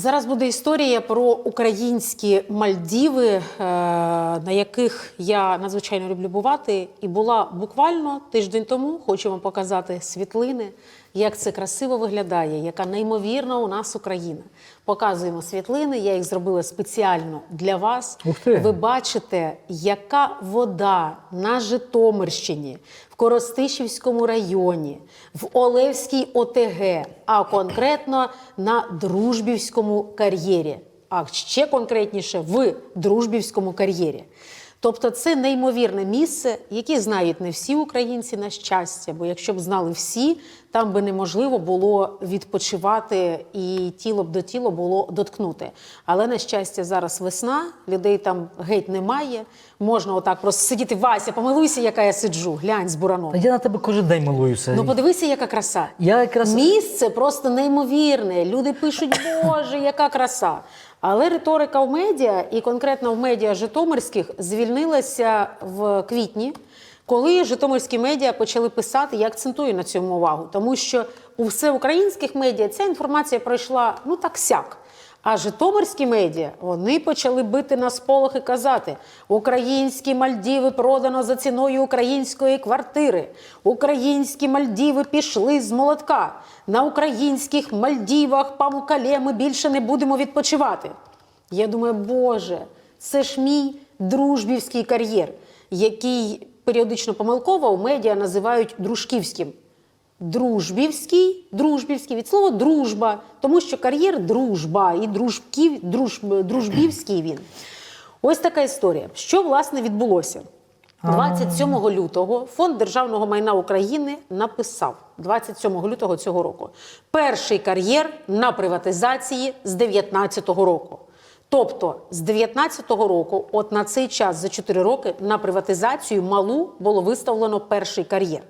Зараз буде історія про українські Мальдіви, е, на яких я надзвичайно люблю бувати. І була буквально тиждень тому. Хочу вам показати світлини, як це красиво виглядає, яка неймовірна у нас Україна. Показуємо світлини. Я їх зробила спеціально для вас. Ви бачите, яка вода на Житомирщині, Коростишівському районі, в Олевській ОТГ, а конкретно на Дружбівському кар'єрі. А ще конкретніше в Дружбівському кар'єрі. Тобто це неймовірне місце, яке знають не всі українці на щастя, бо якщо б знали всі, там би неможливо було відпочивати і тіло б до тіла було доткнути. Але на щастя, зараз весна, людей там геть немає. Можна отак просто сидіти. Вася, помилуйся, яка я сиджу. Глянь з бураном. Я на тебе кожен день милуюся. Ну подивися, яка краса. Я якраз Місце просто неймовірне. Люди пишуть, Боже, яка краса. Але риторика в медіа, і конкретно в медіа Житомирських, звільнилася в квітні, коли Житомирські медіа почали писати, я акцентую на цьому увагу, тому що у всеукраїнських медіа ця інформація пройшла ну так сяк. А житомирські медіа вони почали бити на сполох і казати: українські Мальдіви продано за ціною української квартири. Українські Мальдіви пішли з молотка. На українських Мальдівах памукале ми більше не будемо відпочивати. Я думаю, Боже, це ж мій дружбівський кар'єр, який періодично помилково у медіа називають дружківським. Дружбівський, дружбівський від слова дружба, тому що кар'єр дружба і дружбків, дружб, дружбівський він. Ось така історія. Що власне відбулося? 27 лютого Фонд державного майна України написав 27 лютого цього року перший кар'єр на приватизації з 19-го року. Тобто з 19-го року, от на цей час за 4 роки, на приватизацію малу було виставлено перший кар'єр.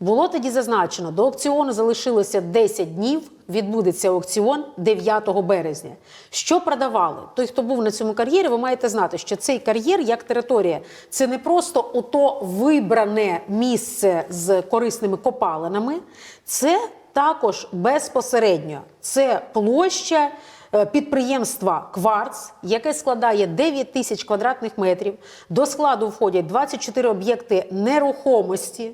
Було тоді зазначено, до аукціону залишилося 10 днів. Відбудеться аукціон 9 березня. Що продавали? Той, хто був на цьому кар'єрі, ви маєте знати, що цей кар'єр як територія це не просто ото вибране місце з корисними копалинами, це також безпосередньо це площа. Е, Підприємства Кварц, яке складає 9 тисяч квадратних метрів. До складу входять 24 об'єкти нерухомості.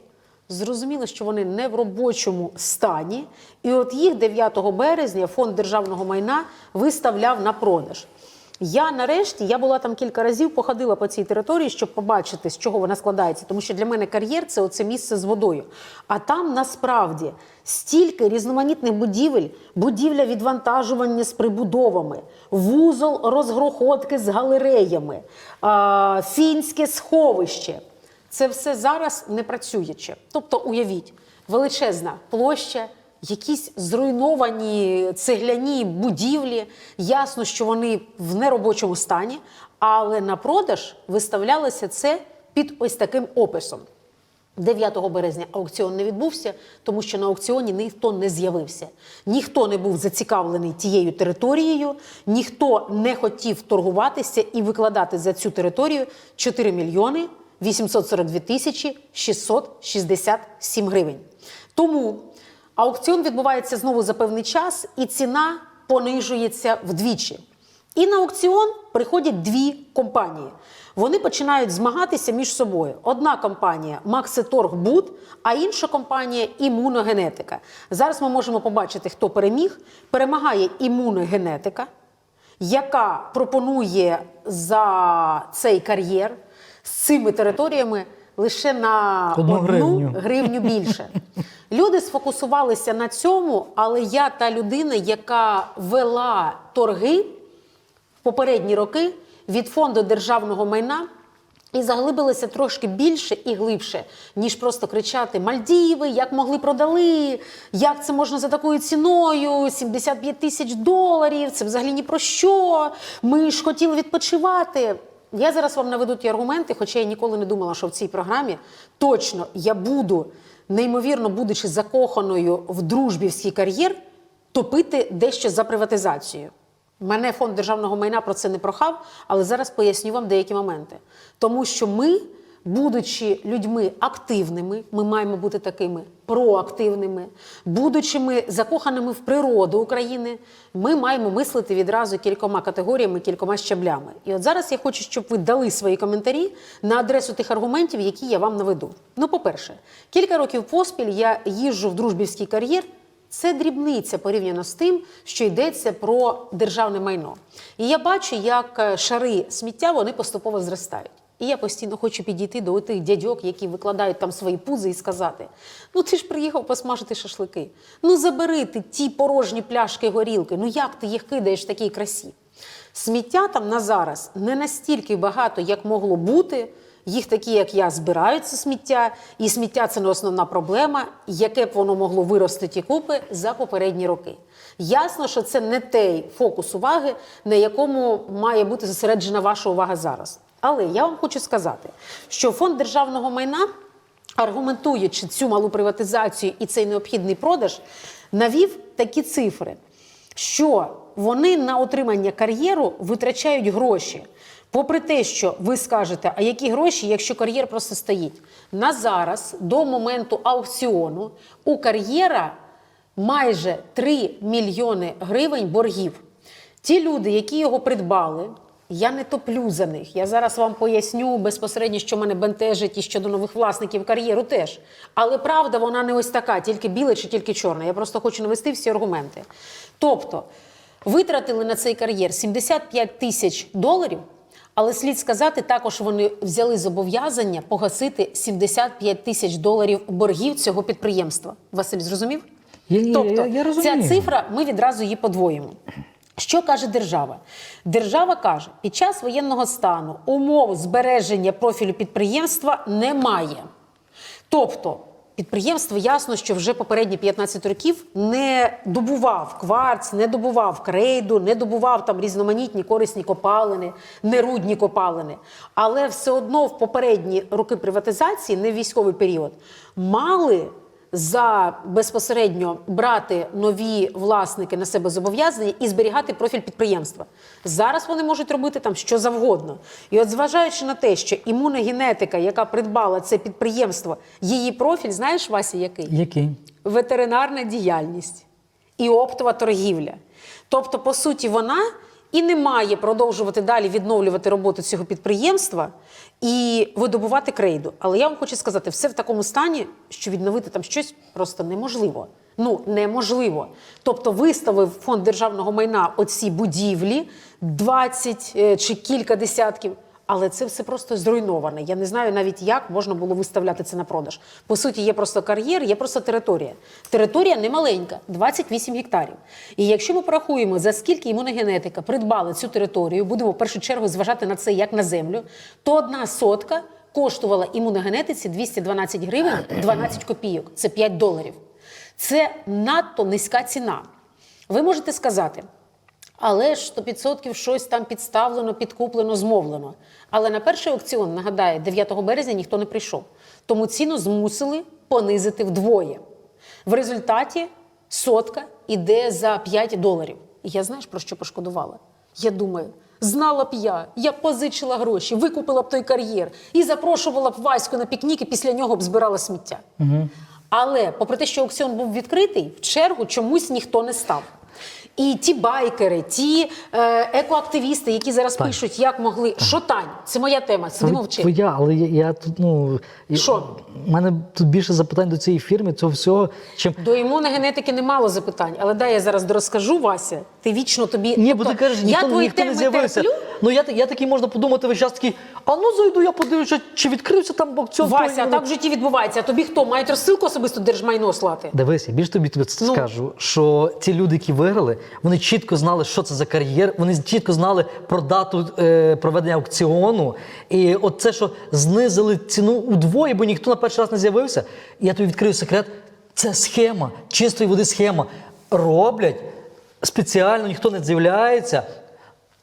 Зрозуміло, що вони не в робочому стані, і от їх 9 березня фонд державного майна виставляв на продаж. Я нарешті я була там кілька разів, походила по цій території, щоб побачити, з чого вона складається. Тому що для мене кар'єр це оце місце з водою. А там насправді стільки різноманітних будівель, будівля відвантажування з прибудовами, вузол розгрохотки з галереями, фінське сховище. Це все зараз не працююче. Тобто, уявіть, величезна площа, якісь зруйновані цегляні будівлі. Ясно, що вони в неробочому стані, але на продаж виставлялося це під ось таким описом. 9 березня аукціон не відбувся, тому що на аукціоні ніхто не з'явився. Ніхто не був зацікавлений тією територією, ніхто не хотів торгуватися і викладати за цю територію 4 мільйони 842 тисячі 667 гривень. Тому аукціон відбувається знову за певний час, і ціна понижується вдвічі. І на аукціон приходять дві компанії. Вони починають змагатися між собою. Одна компанія Макситоргбуд, а інша компанія Імуногенетика. Зараз ми можемо побачити, хто переміг. Перемагає імуногенетика, яка пропонує за цей кар'єр з цими територіями лише на Одну одну гривню. гривню більше. Люди сфокусувалися на цьому, але я та людина, яка вела торги в попередні роки від фонду державного майна. І заглибилися трошки більше і глибше, ніж просто кричати Мальдіви, як могли продали, як це можна за такою ціною, 75 тисяч доларів, це взагалі ні про що. Ми ж хотіли відпочивати. Я зараз вам наведу ті аргументи, хоча я ніколи не думала, що в цій програмі точно я буду, неймовірно, будучи закоханою в дружбівський кар'єр, топити дещо за приватизацію. Мене фонд державного майна про це не прохав, але зараз поясню вам деякі моменти. Тому що ми будучи людьми активними, ми маємо бути такими проактивними, будучи ми закоханими в природу України, ми маємо мислити відразу кількома категоріями, кількома щаблями. І от зараз я хочу, щоб ви дали свої коментарі на адресу тих аргументів, які я вам наведу. Ну, по-перше, кілька років поспіль я їжджу в дружбівський кар'єр. Це дрібниця порівняно з тим, що йдеться про державне майно. І я бачу, як е, шари сміття вони поступово зростають. І я постійно хочу підійти до тих дядьок, які викладають там свої пузи, і сказати: ну ти ж приїхав посмажити шашлики. Ну забери ти ті порожні пляшки горілки. Ну як ти їх кидаєш в такій красі? Сміття там на зараз не настільки багато, як могло бути. Їх такі, як я, збирають це сміття, і сміття це не основна проблема, яке б воно могло виростити купи за попередні роки. Ясно, що це не той фокус уваги, на якому має бути зосереджена ваша увага зараз. Але я вам хочу сказати, що фонд державного майна, аргументуючи цю малу приватизацію і цей необхідний продаж, навів такі цифри, що вони на отримання кар'єру витрачають гроші. Попри те, що ви скажете, а які гроші, якщо кар'єр просто стоїть? На зараз, до моменту аукціону, у кар'єра майже 3 мільйони гривень боргів. Ті люди, які його придбали, я не топлю за них. Я зараз вам поясню безпосередньо, що мене бентежить і щодо нових власників кар'єру теж. Але правда, вона не ось така, тільки біле чи тільки чорне. Я просто хочу навести всі аргументи. Тобто, витратили на цей кар'єр 75 тисяч доларів. Але слід сказати, також вони взяли зобов'язання погасити 75 тисяч доларів боргів цього підприємства. Василь зрозумів? Я- я- тобто, я- я розумію. ця цифра ми відразу її подвоїмо. Що каже держава? Держава каже, під час воєнного стану умов збереження профілю підприємства немає. Тобто, підприємство ясно, що вже попередні 15 років не добував кварц, не добував крейду, не добував там різноманітні корисні копалини, нерудні копалини. Але все одно в попередні роки приватизації, не в військовий період, мали за безпосередньо брати нові власники на себе зобов'язання і зберігати профіль підприємства. Зараз вони можуть робити там що завгодно. І от зважаючи на те, що імуногенетика, яка придбала це підприємство, її профіль, знаєш, Вася, який? Який? ветеринарна діяльність і оптова торгівля. Тобто, по суті, вона і не має продовжувати далі відновлювати роботу цього підприємства і видобувати крейду. Але я вам хочу сказати, все в такому стані, що відновити там щось просто неможливо. Ну, неможливо. Тобто виставив фонд державного майна оці будівлі 20 е, чи кілька десятків. Але це все просто зруйноване. Я не знаю навіть, як можна було виставляти це на продаж. По суті, є просто кар'єр, є просто територія. Територія не маленька, 28 гектарів. І якщо ми порахуємо, за скільки імуногенетика придбала цю територію, будемо в першу чергу зважати на це як на землю, то одна сотка коштувала імуногенетиці 212 гривень 12 копійок. Це 5 доларів. Це надто низька ціна. Ви можете сказати. Але ж 100% щось там підставлено, підкуплено, змовлено. Але на перший аукціон, нагадаю, 9 березня ніхто не прийшов. Тому ціну змусили понизити вдвоє. В результаті сотка іде за 5 доларів. І я знаєш, про що пошкодувала? Я думаю, знала б я, я позичила гроші, викупила б той кар'єр і запрошувала б Ваську на пікнік, і після нього б збирала сміття. Але, попри те, що аукціон був відкритий, в чергу чомусь ніхто не став. І ті байкери, ті е, екоактивісти, які зараз Тань. пишуть, як могли. Що Тань? Це моя тема. Сиди мовчи. Твоя, але я, я тут, ну. Що? У мене тут більше запитань до цієї фірми, цього всього, чим. До імуногенетики немало запитань, але дай я зараз розкажу, Вася. Ти вічно тобі. Ні, бо ти Тобто, кажеш, я твої ніхто не теми з'явився. терплю, Ну я, я такий можна подумати весь час такий, а ну зайду, я подивлюся, чи відкрився там аукціон. Вася, той, а так в житті відбувається. А тобі хто? Мають розсилку особисто держмайно слати? Дивись, я більш тобі, тобі Ну. скажу, що ті люди, які виграли, вони чітко знали, що це за кар'єр, вони чітко знали про дату е, проведення аукціону. І от це, що знизили ціну удвоє, бо ніхто на перший раз не з'явився. Я тобі відкрию секрет: це схема, чистої води схема. Роблять спеціально, ніхто не з'являється.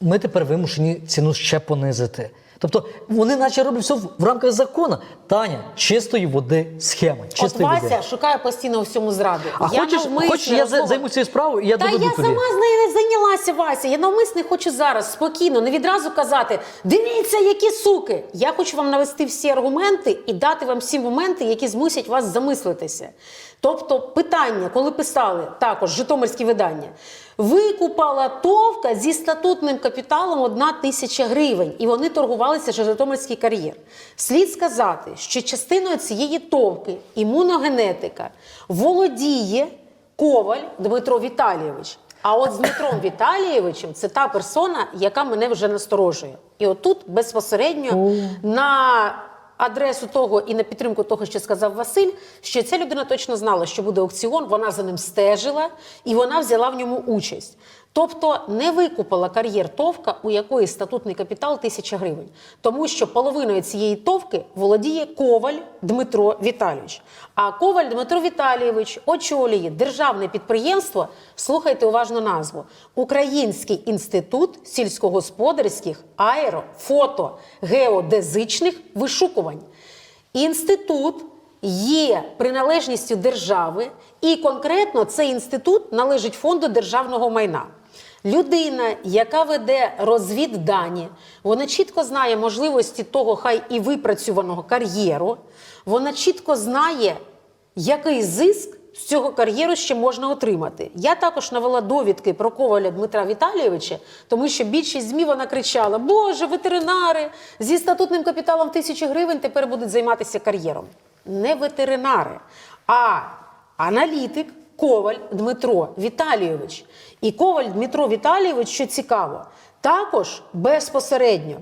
Ми тепер вимушені ціну ще понизити. Тобто вони наче роблять все в, рамках закону. Таня, чистої води схема. От Вася води. шукає постійно у всьому зраду. А хочеш, навмисне хочеш, я за- розмова- займуся цією справою, і я Та доведу я тобі. сама з нею зайнялася, Вася. Я навмисне хочу зараз спокійно, не відразу казати: дивіться, які суки. Я хочу вам навести всі аргументи і дати вам всі моменти, які змусять вас замислитися. Тобто, питання, коли писали також житомирські видання, викупала товка зі статутним капіталом одна тисяча гривень, і вони торгувалися Житомирський кар'єр. Слід сказати, що частиною цієї товки імуногенетика володіє Коваль Дмитро Віталійович. А от з Дмитром Віталійовичем це та персона, яка мене вже насторожує. І отут безпосередньо на адресу того і на підтримку того, що сказав Василь, що ця людина точно знала, що буде аукціон, вона за ним стежила і вона взяла в ньому участь. Тобто не викупила кар'єр товка, у якої статутний капітал тисяча гривень, тому що половиною цієї товки володіє Коваль Дмитро Віталійович. А Коваль Дмитро Віталійович очолює державне підприємство. Слухайте уважно назву: Український інститут сільськогосподарських аеро, фото, геодезичних вишукувань. Інститут є приналежністю держави, і конкретно цей інститут належить фонду державного майна. Людина, яка веде розвіддані, вона чітко знає можливості того, хай і випрацюваного кар'єру, вона чітко знає, який зиск з цього кар'єру ще можна отримати. Я також навела довідки про Коваля Дмитра Віталійовича, тому що більшість ЗМІ вона кричала: Боже, ветеринари зі статутним капіталом тисячі гривень тепер будуть займатися кар'єром. Не ветеринари, а аналітик Коваль Дмитро Віталійович. І Коваль Дмитро Віталійович, що цікаво, також безпосередньо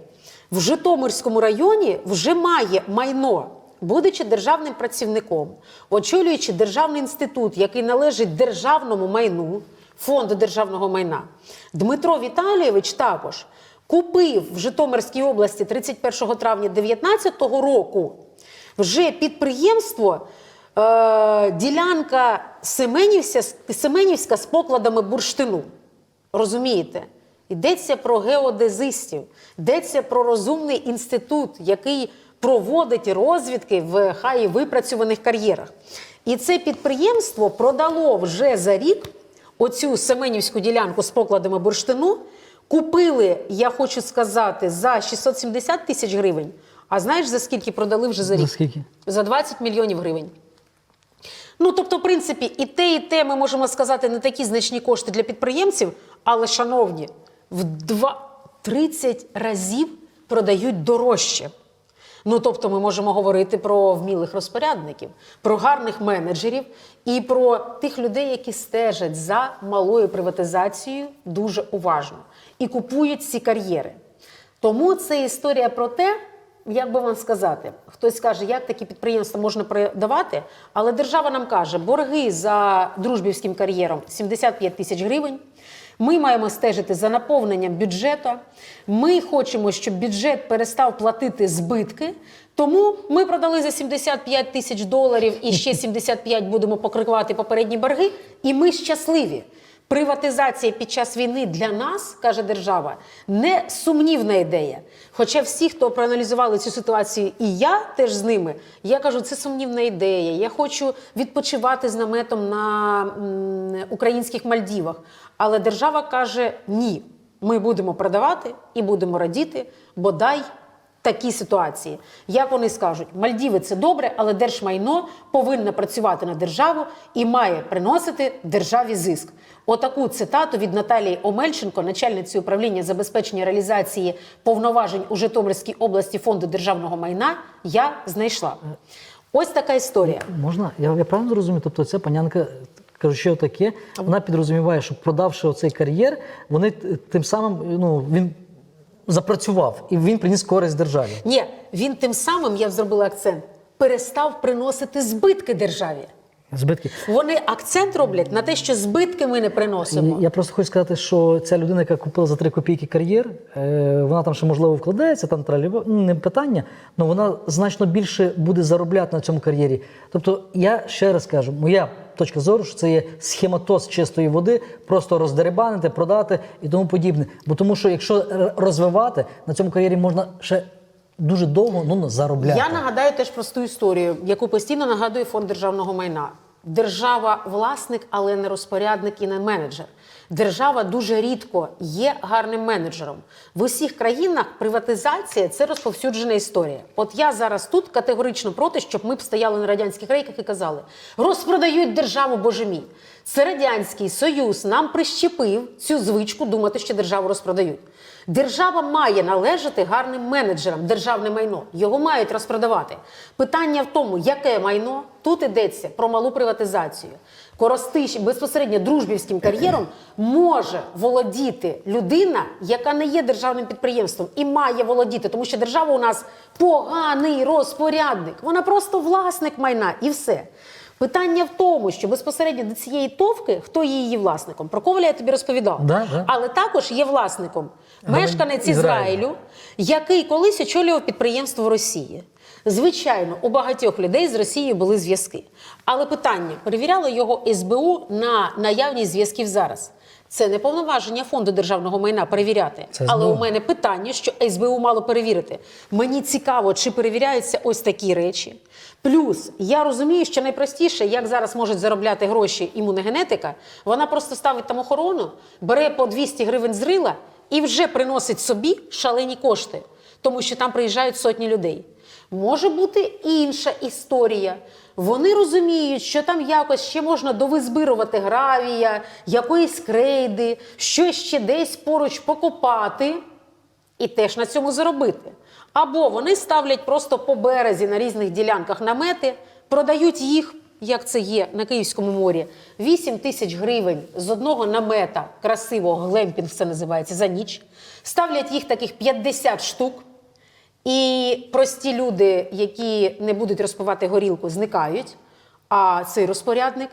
в Житомирському районі вже має майно будучи державним працівником, очолюючи державний інститут, який належить державному майну, фонду державного майна, Дмитро Віталійович також купив в Житомирській області 31 травня 2019 року вже підприємство. Е, ділянка Семенівська, Семенівська з покладами бурштину. Розумієте? Йдеться про геодезистів, йдеться про розумний інститут, який проводить розвідки в хай випрацьованих кар'єрах. І це підприємство продало вже за рік оцю Семенівську ділянку з покладами бурштину. Купили, я хочу сказати, за 670 тисяч гривень. А знаєш, за скільки продали вже за рік? За скільки? За 20 мільйонів гривень. Ну, тобто, в принципі, і те, і те, ми можемо сказати, не такі значні кошти для підприємців, але, шановні, в два, 30 разів продають дорожче. Ну, тобто, ми можемо говорити про вмілих розпорядників, про гарних менеджерів і про тих людей, які стежать за малою приватизацією дуже уважно і купують ці кар'єри. Тому це історія про те, як би вам сказати, хтось каже, як такі підприємства можна продавати, але держава нам каже, борги за дружбівським кар'єром 75 тисяч гривень. Ми маємо стежити за наповненням бюджету. Ми хочемо, щоб бюджет перестав платити збитки. Тому ми продали за 75 тисяч доларів і ще 75 будемо покривати попередні борги. І ми щасливі. Приватизація під час війни для нас, каже держава, не сумнівна ідея. Хоча всі, хто проаналізували цю ситуацію, і я теж з ними, я кажу, це сумнівна ідея. Я хочу відпочивати з наметом на українських Мальдівах. Але держава каже: ні, ми будемо продавати і будемо радіти, бодай такі ситуації. Як вони скажуть, Мальдіви це добре, але держмайно повинно працювати на державу і має приносити державі зиск. Отаку цитату від Наталії Омельченко, начальниці управління забезпечення реалізації повноважень у Житомирській області фонду державного майна, я знайшла. Ось така історія. Можна? Я, я правильно зрозумів? Тобто ця панянка, кажу, що таке, вона підрозуміває, що продавши оцей кар'єр, вони тим самим ну, він запрацював і він приніс користь державі. Ні, він тим самим, я зробила акцент, перестав приносити збитки державі. Збитки. Вони акцент роблять на те, що збитки ми не приносимо. Я просто хочу сказати, що ця людина, яка купила за 3 копійки кар'єр, е, вона там ще можливо вкладається, там траліво, ну, не питання, але вона значно більше буде заробляти на цьому кар'єрі. Тобто, я ще раз кажу, моя точка зору, що це є схематоз чистої води, просто роздеребанити, продати і тому подібне. Бо тому, що якщо розвивати на цьому кар'єрі можна ще дуже довго ну, заробляти. Я нагадаю теж просту історію, яку постійно нагадує фонд державного майна. Держава власник, але не розпорядник і не менеджер. Держава дуже рідко є гарним менеджером. В усіх країнах приватизація це розповсюджена історія. От я зараз тут категорично проти, щоб ми б стояли на радянських рейках і казали: розпродають державу, боже мій. Це радянський союз нам прищепив цю звичку думати, що державу розпродають. Держава має належати гарним менеджерам державне майно. Його мають розпродавати. Питання в тому, яке майно тут йдеться про малу приватизацію. Коростиш безпосередньо дружбівським кар'єром може володіти людина, яка не є державним підприємством, і має володіти, тому що держава у нас поганий розпорядник. Вона просто власник майна і все. Питання в тому, що безпосередньо до цієї товки, хто є її власником, про Коваля я тобі розповідав. Да, да. Але також є власником мешканець Ізраїлю. Ізраїлю, який колись очолював підприємство в Росії. Звичайно, у багатьох людей з Росією були зв'язки. Але питання перевіряло його СБУ на наявність зв'язків зараз. Це не повноваження фонду державного майна перевіряти. Це Але у мене питання, що СБУ мало перевірити. Мені цікаво, чи перевіряються ось такі речі. Плюс я розумію, що найпростіше, як зараз можуть заробляти гроші імуногенетика, вона просто ставить там охорону, бере по 200 гривень з рила і вже приносить собі шалені кошти, тому що там приїжджають сотні людей. Може бути інша історія. Вони розуміють, що там якось ще можна довизбирувати гравія, якоїсь крейди, щось ще десь поруч покопати і теж на цьому заробити. Або вони ставлять просто по березі на різних ділянках намети, продають їх, як це є на Київському морі, 8 тисяч гривень з одного намета, красивого глемпінг це називається за ніч. Ставлять їх таких 50 штук. І прості люди, які не будуть розпивати горілку, зникають. А цей розпорядник,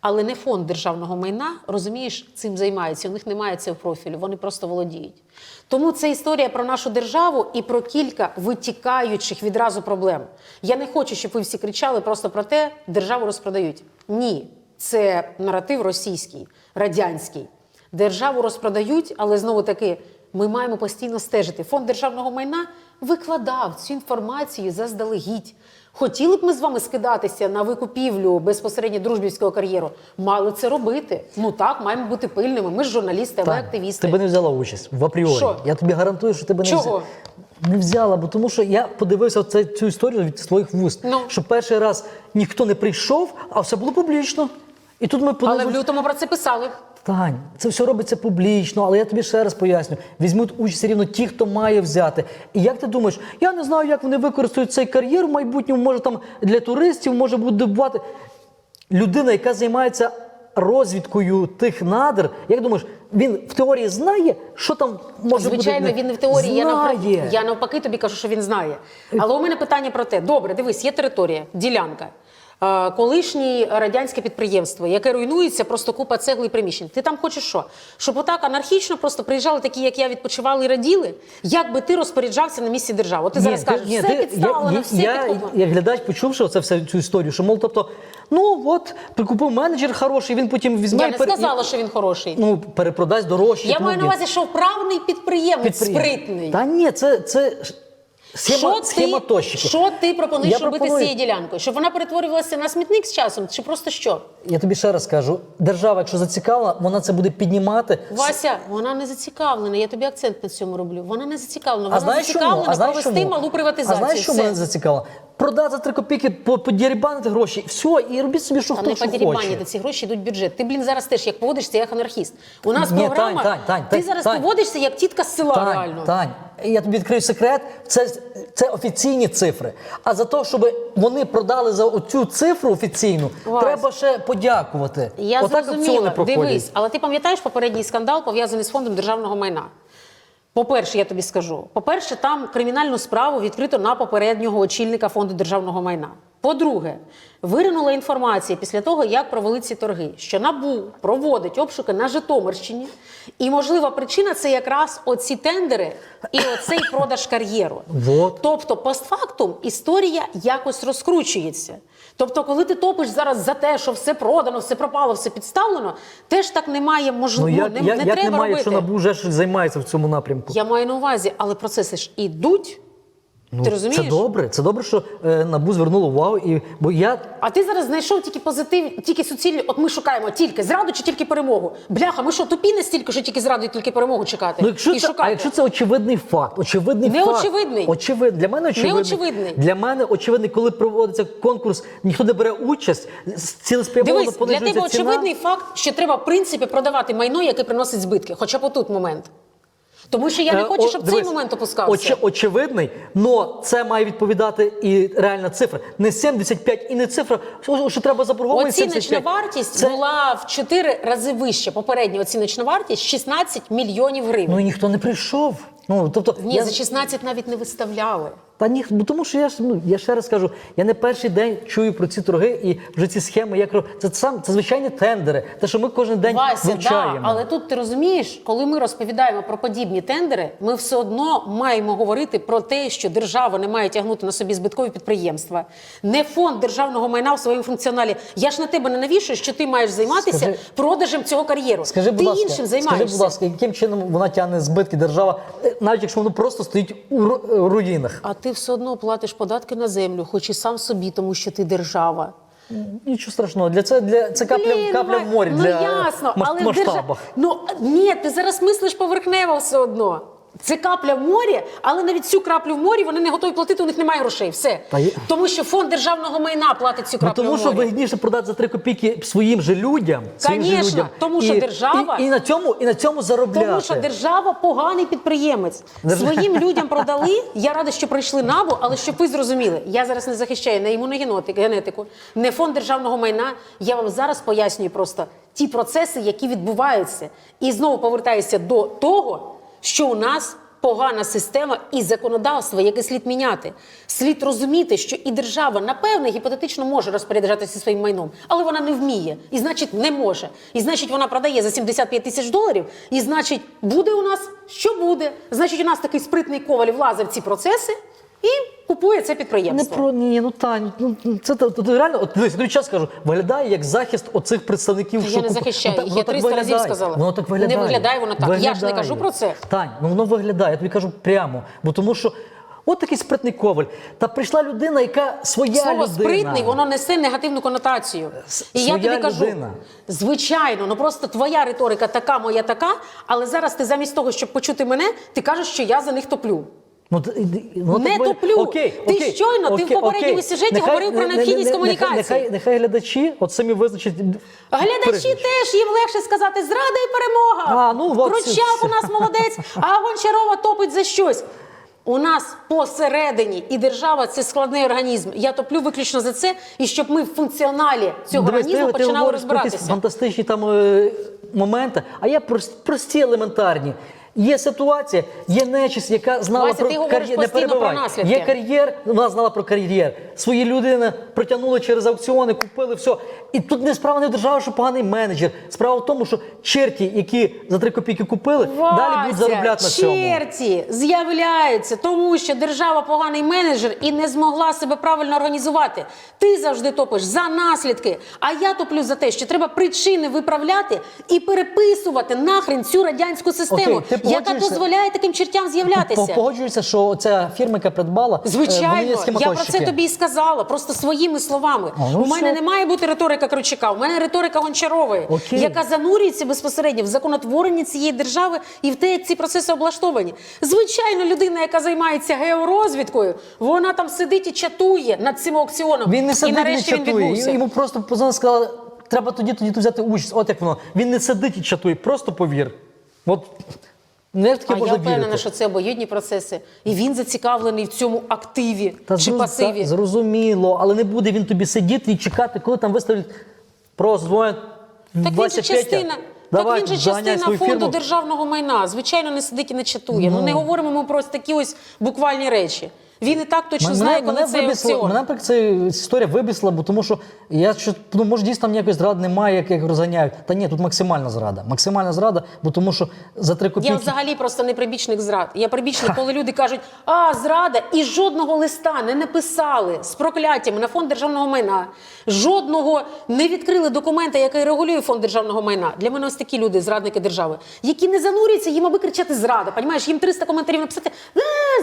але не фонд державного майна, розумієш, цим займається. У них немає цього профілю, вони просто володіють. Тому це історія про нашу державу і про кілька витікаючих відразу проблем. Я не хочу, щоб ви всі кричали просто про те, державу розпродають. Ні, це наратив російський, радянський. Державу розпродають, але знову таки ми маємо постійно стежити. Фонд державного майна викладав цю інформацію заздалегідь. Хотіли б ми з вами скидатися на викупівлю безпосередньо дружбівського кар'єру? Мали це робити. Ну так, маємо бути пильними. Ми ж журналісти, ви активісти. Ти би не взяла участь в апріорі. Що? Я тобі гарантую, що ти би не Чого? взяла. Не взяла, бо тому що я подивився оце, цю історію від своїх вуст. Ну. Що перший раз ніхто не прийшов, а все було публічно. І тут ми Але в лютому про це писали. Тань, це все робиться публічно, але я тобі ще раз поясню: візьмуть участь все рівно ті, хто має взяти. І як ти думаєш, я не знаю, як вони використають цей кар'єр в майбутньому, може там для туристів, може будуть добувати. Людина, яка займається розвідкою тих надр, як думаєш, він в теорії знає, що там може Звичайно, бути? він не в теорії. Я, навпаки- я навпаки тобі кажу, що він знає. Але у мене питання про те: добре, дивись, є територія, ділянка. Колишнє радянське підприємство, яке руйнується, просто купа цегли і приміщень. Ти там хочеш що? Щоб отак анархічно просто приїжджали такі, як я, відпочивали і раділи, як би ти розпоряджався на місці держави? От ти зараз ти- кажеш, ні, все ти- підставлено, я, все я, підкуплено. як глядач, почувши оце все цю історію, що мов, тобто, ну от прикупив менеджер хороший, він потім візьме Я не пере- сказала, що він хороший. ну, перепродасть дорожче. Я маю на увазі, що вправний підприємець Підприєм- спритний. Та ні, це, це схема, Що схема ти, тощики. що ти пропонуєш Я робити пропоную- з цією ділянкою? Щоб вона перетворювалася на смітник з часом, чи просто що? Я тобі ще раз кажу: держава, якщо зацікавила, вона це буде піднімати. Вася, вона не зацікавлена. Я тобі акцент на цьому роблю. Вона не зацікавлена. А Вона знаєш чому? зацікавлена А знаєш провести чому? малу приватизацію. А знаєш, що мене зацікавило? Продати три копійки, по- подірібанити гроші, все, і робіть собі, що Та хто не що хоче. ці гроші йдуть в бюджет. Ти, блін, зараз теж як поводишся, як анархіст. У нас Ні, програма. Тань, Тань, Тань, ти Тань, зараз Тань. поводишся як тітка з села, Тань, реально. Тань, я тобі відкрию секрет. Це, це офіційні цифри. А за те, щоб вони продали за оцю цифру офіційну, Вась. треба ще подякувати. Я Отак зрозуміла. Дивись, але ти пам'ятаєш попередній скандал пов'язаний з фондом державного майна? По-перше, я тобі скажу. По-перше, там кримінальну справу відкрито на попереднього очільника фонду державного майна. По-друге, виринула інформація після того, як провели ці торги, що НАБУ проводить обшуки на Житомирщині, і можлива причина це якраз оці тендери і оцей продаж кар'єру. Вот. Тобто, постфактум історія якось розкручується. Тобто, коли ти топиш зараз за те, що все продано, все пропало, все підставлено, теж так немає Ну, можливо. як, не, не як треба немає, робити. якщо НАБУ вже ж займається в цьому напрямку? Я маю на увазі, але процеси ж ідуть. Ти розумієш? Це добре. Це добре, що е, набу звернуло увагу. І бо я А ти зараз знайшов тільки позитив, тільки суцільні. От ми шукаємо тільки зраду чи тільки перемогу. Бляха, ми що, тупі настільки, що тільки зраду і тільки перемогу чекати? Ну, якщо і це, шукати. а якщо це очевидний факт, очевидний Не факт. очевидний. Очевид, для мене очевидний. очевидний. Для мене очевидний, коли проводиться конкурс, ніхто не бере участь, з- цілеспрямовано Дивись, для понижується тебе ціна. очевидний факт, що треба в принципі продавати майно, яке приносить збитки, хоча б отут момент. Тому що я не Е, хочу, о, щоб дивись, цей момент опускався. Оч, очевидний, але це має відповідати і реальна цифра. Не 75 і не цифра, що, що треба заборговувати Оціночна 75. вартість Це- була в 4 рази вище. Попередня оціночна вартість 16 мільйонів гривень. Ну і ніхто не прийшов. Ну, тобто, Ні, я- за 16 навіть не виставляли. Та ні, ну тому що я ж ну я ще раз кажу, я не перший день чую про ці торги і вже ці схеми. Я кажу, це сам це звичайні тендери. Те, що ми кожен день Вася, вивчаємо. да, але тут ти розумієш, коли ми розповідаємо про подібні тендери, ми все одно маємо говорити про те, що держава не має тягнути на собі збиткові підприємства. Не фонд державного майна в своєму функціоналі. Я ж на тебе не навішую, що ти маєш займатися Скажи- продажем цього кар'єру. Скажи, будь ти ласка, іншим займаєшся. скажи, будь ласка, яким чином вона тягне збитки держава, навіть якщо воно просто стоїть у руїнах? А ти все одно платиш податки на землю, хоч і сам собі, тому що ти держава. Нічого страшного. Для це для це капля, Блін, капля в морі ну, для ясно, мас- але масштабах. держа- Ну ні, ти зараз мислиш поверхнево все одно. Це капля в морі, але навіть цю краплю в морі вони не готові платити, у них немає грошей. Все. Та є- Тому що фонд державного майна платить цю Ну, краплю тому в що морі. вигідніше продати за 3 копійки своїм же людям. своїм же Конечно, людям. тому що і, держава- І, і, на цьому, і на цьому заробляти. Тому що держава поганий підприємець. Своїм людям продали. Я рада, що прийшли набу, але щоб ви зрозуміли, я зараз не захищаю не імуногенетику, генетику, не фонд державного майна. Я вам зараз пояснюю просто ті процеси, які відбуваються. І знову повертаюся до того, що у нас. Погана система і законодавство, яке слід міняти. Слід розуміти, що і держава, напевне, гіпотетично може розпоряджатися своїм майном, але вона не вміє. І значить, не може. І значить, вона продає за 75 тисяч доларів. І значить, буде у нас що буде. Значить, у нас такий спритний коваль влазив ці процеси і купує це підприємство. Не про ні, ну Тань, ну це то, то, то реально. От дивись, я тобі час кажу, виглядає як захист оцих представників. Та що я не куп- захищаю Ну, так- я так 300 разів виглядає. сказала. Воно так виглядає. Не виглядає. воно так. Я ж не кажу про це. Тань, ну воно виглядає. Я тобі кажу прямо. Бо тому що от такий спритний коваль. Та прийшла людина, яка своя Слово людина. спритний, воно несе негативну конотацію. І я своя тобі кажу, людина. звичайно, ну просто твоя риторика така, моя така, але зараз ти замість того, щоб почути мене, ти кажеш, що я за них топлю. Ну, ну, Не так топлю. Окей, Ти окей, щойно, ти в попередньому окей. сюжеті говорив про не- не- необхідність комунікації. Нехай, нехай, нехай глядачі от самі визначать. Глядачі прізвищ. теж їм легше сказати зрада і перемога. А, ну, от Кручак у нас молодець, а Гончарова топить за щось. У нас посередині і держава це складний організм. Я топлю виключно за це, і щоб ми в функціоналі цього Дивись, організму ти, ти починали говориш про якісь розбиратися. фантастичні там е, моменти, а прос- прості елементарні. Є ситуація, є нечисть, яка знала Вася, про ти кар'єр. Не про Є кар'єр, вона знала про кар'єр. Свої людини протягнули через аукціони, купили все. І тут не справа не в державі, що поганий менеджер. Справа в тому, що черті, які за три копійки купили, далі будуть заробляти на цьому. черті з'являються, тому що держава поганий менеджер і не змогла себе правильно організувати. Ти завжди топиш за наслідки. А я топлю за те, що треба причини виправляти і переписувати нахрен цю радянську систему, Окей, яка дозволяє таким чертям з'являтися. Погоджуюся, що ця фірма, яка придбала, е, Звичайно, я про це тобі і сказала, просто своїми словами. А, ну у мене все. не має бути риторика Кручака, у мене риторика Гончарової, Окей. яка занурюється безпосередньо в законотворення цієї держави і в те, як ці процеси облаштовані. Звичайно, людина, яка займається георозвідкою, вона там сидить і чатує над цим аукціоном. Він не і сидить, не нарешті він чатує. відбувся. Йому просто позвонили, сказали, треба тоді тоді взяти участь. От як воно. Він не сидить і чатує, просто повір. От не таке А я впевнена, вірити. що це обоюдні процеси, і він зацікавлений в цьому активі Та чи зру- пасиві. та зрозуміло, але не буде він тобі сидіти і чекати, коли там виставлять просто дзвонять. Так він же частина. давай, так він же заганяй частина свою фонду фірму. державного майна. Звичайно, не сидить і не чатує. Ну, не говоримо ми про ось такі ось буквальні речі. Він і так точно знає, коли це вибісило, аукціон. мене так ця історія вибісила, бо тому що я що ну, може дійсно там ніякої зради немає, як, як розганяють. Та ні, тут максимальна зрада. Максимальна зрада, бо тому що за три копійки. Я взагалі просто не прибічник зрад. Я прибічник, коли люди кажуть, а зрада, і жодного листа не написали з прокляттями на фонд державного майна. Жодного не відкрили документа, який регулює фонд державного майна. Для мене ось такі люди, зрадники держави, які не занурюються, їм аби кричати зрада. Понімаєш, їм 300 коментарів написати: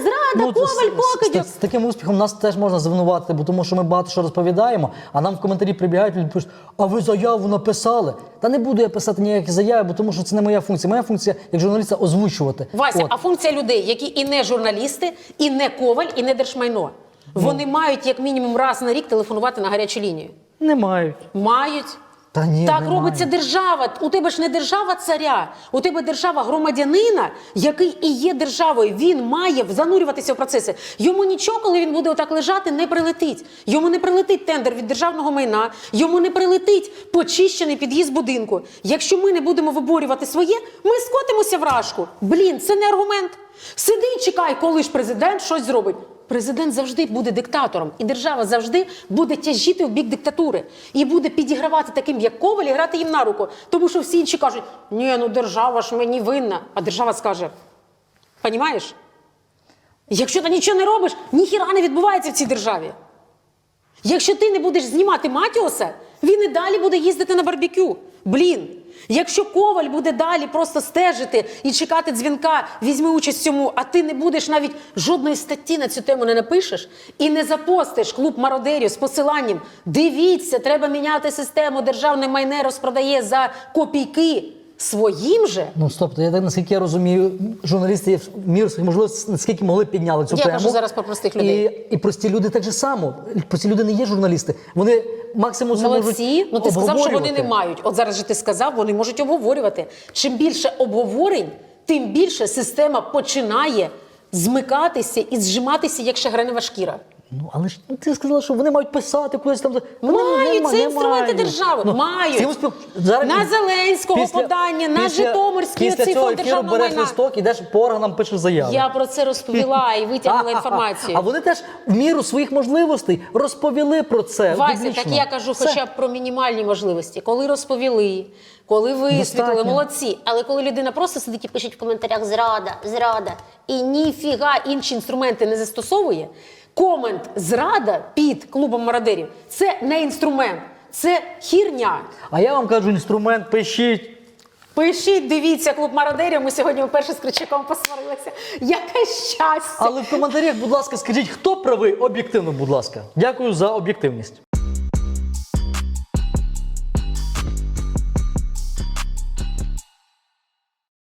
зрада, Ну, коваль, с- поки З, з таким успіхом нас теж можна звинуватити, бо тому що ми багато що розповідаємо, а нам в коментарі прибігають люди пишуть, а ви заяву написали. Та не буду я писати ніякі заяви, бо тому що це не моя функція. Моя функція як журналіста озвучувати. Вася, От. а функція людей, які і не журналісти, і не коваль, і не держмайно. Вони мають як мінімум раз на рік телефонувати на гарячу лінію. Не мають. Мають. Та ні, так не робиться держава. У тебе ж не держава царя, у тебе держава громадянина, який і є державою. Він має занурюватися в процеси. Йому нічого, коли він буде отак лежати, не прилетить. Йому не прилетить тендер від державного майна, йому не прилетить почищений під'їзд будинку. Якщо ми не будемо виборювати своє, ми скотимося в рашку. Блін, це не аргумент. Сиди і чекай, коли ж президент щось зробить. Президент завжди буде диктатором, і держава завжди буде тяжіти в бік диктатури і буде підігравати таким, як Коваль, і грати їм на руку. Тому що всі інші кажуть: ні, ну держава ж мені винна. А держава скаже: понімаєш? Якщо ти нічого не робиш, ніхіра не відбувається в цій державі. Якщо ти не будеш знімати Матіоса, він і далі буде їздити на барбекю. Блін. Якщо коваль буде далі просто стежити і чекати дзвінка, візьми участь в цьому, а ти не будеш навіть жодної статті на цю тему не напишеш і не запостиш клуб мародерів з посиланням. Дивіться, треба міняти систему, державне майне розпродає за копійки своїм же. Ну стоп, то я так наскільки я розумію, журналісти в міру своїх можливостей, наскільки могли підняли цю Я тему. кажу зараз про простих людей. І, і прості люди так же само. Прості люди не є журналісти. Вони максимум Молодці. Ну ти сказав, що вони не мають. От зараз же ти сказав, вони можуть обговорювати. Чим більше обговорень, тим більше система починає змикатися і зжиматися, як шагренева шкіра. Ну, але ж ну, ти сказала, що вони мають писати кудись там. Та вони Мають, нема- це інструменти мають. держави. Ну, Мають. ці успіх- зараз- На Зеленського подання, на Житомирський після оцей цього фонд ефіру державного береш майна. листок, ідеш по органам, пишеш заяву. Я про це розповіла і витягнула інформацію. А вони теж в міру своїх можливостей розповіли про це. Вася, публічно. так я кажу Все. хоча б про мінімальні можливості. Коли розповіли, коли висвітлили, Достатньо. молодці. Але коли людина просто сидить і пише в коментарях зрада, зрада, і ніфіга інші інструменти не застосовує, комент зрада під клубом мародерів це не інструмент, це хірня. А я вам кажу, інструмент пишіть. Пишіть, дивіться клуб мародерів. Ми сьогодні вперше з Кричаком посварилися. Яке щастя! Але в коментарях, будь ласка, скажіть, хто правий об'єктивно, будь ласка. Дякую за об'єктивність.